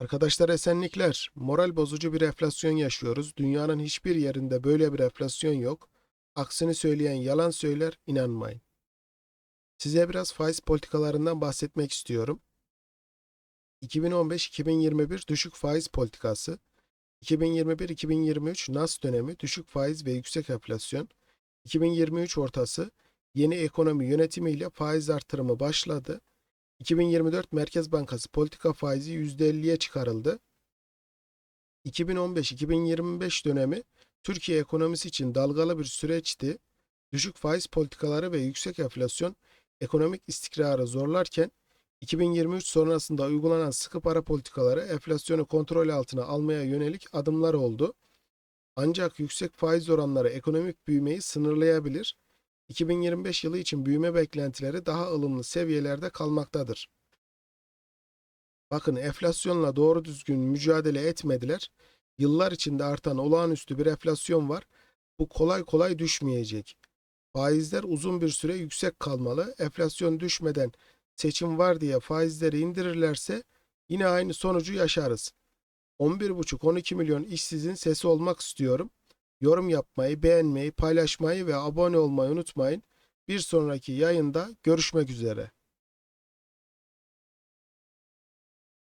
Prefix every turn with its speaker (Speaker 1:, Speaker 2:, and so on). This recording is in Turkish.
Speaker 1: Arkadaşlar esenlikler. Moral bozucu bir enflasyon yaşıyoruz. Dünyanın hiçbir yerinde böyle bir enflasyon yok. Aksini söyleyen yalan söyler, inanmayın. Size biraz faiz politikalarından bahsetmek istiyorum. 2015-2021 düşük faiz politikası, 2021-2023 NAS dönemi düşük faiz ve yüksek enflasyon, 2023 ortası yeni ekonomi yönetimiyle faiz artırımı başladı. 2024 Merkez Bankası politika faizi %50'ye çıkarıldı. 2015-2025 dönemi Türkiye ekonomisi için dalgalı bir süreçti. Düşük faiz politikaları ve yüksek enflasyon ekonomik istikrarı zorlarken 2023 sonrasında uygulanan sıkı para politikaları enflasyonu kontrol altına almaya yönelik adımlar oldu. Ancak yüksek faiz oranları ekonomik büyümeyi sınırlayabilir. 2025 yılı için büyüme beklentileri daha ılımlı seviyelerde kalmaktadır. Bakın enflasyonla doğru düzgün mücadele etmediler. Yıllar içinde artan olağanüstü bir enflasyon var. Bu kolay kolay düşmeyecek. Faizler uzun bir süre yüksek kalmalı. Enflasyon düşmeden seçim var diye faizleri indirirlerse yine aynı sonucu yaşarız. 11,5-12 milyon işsizin sesi olmak istiyorum. Yorum yapmayı, beğenmeyi, paylaşmayı ve abone olmayı unutmayın. Bir sonraki yayında görüşmek üzere.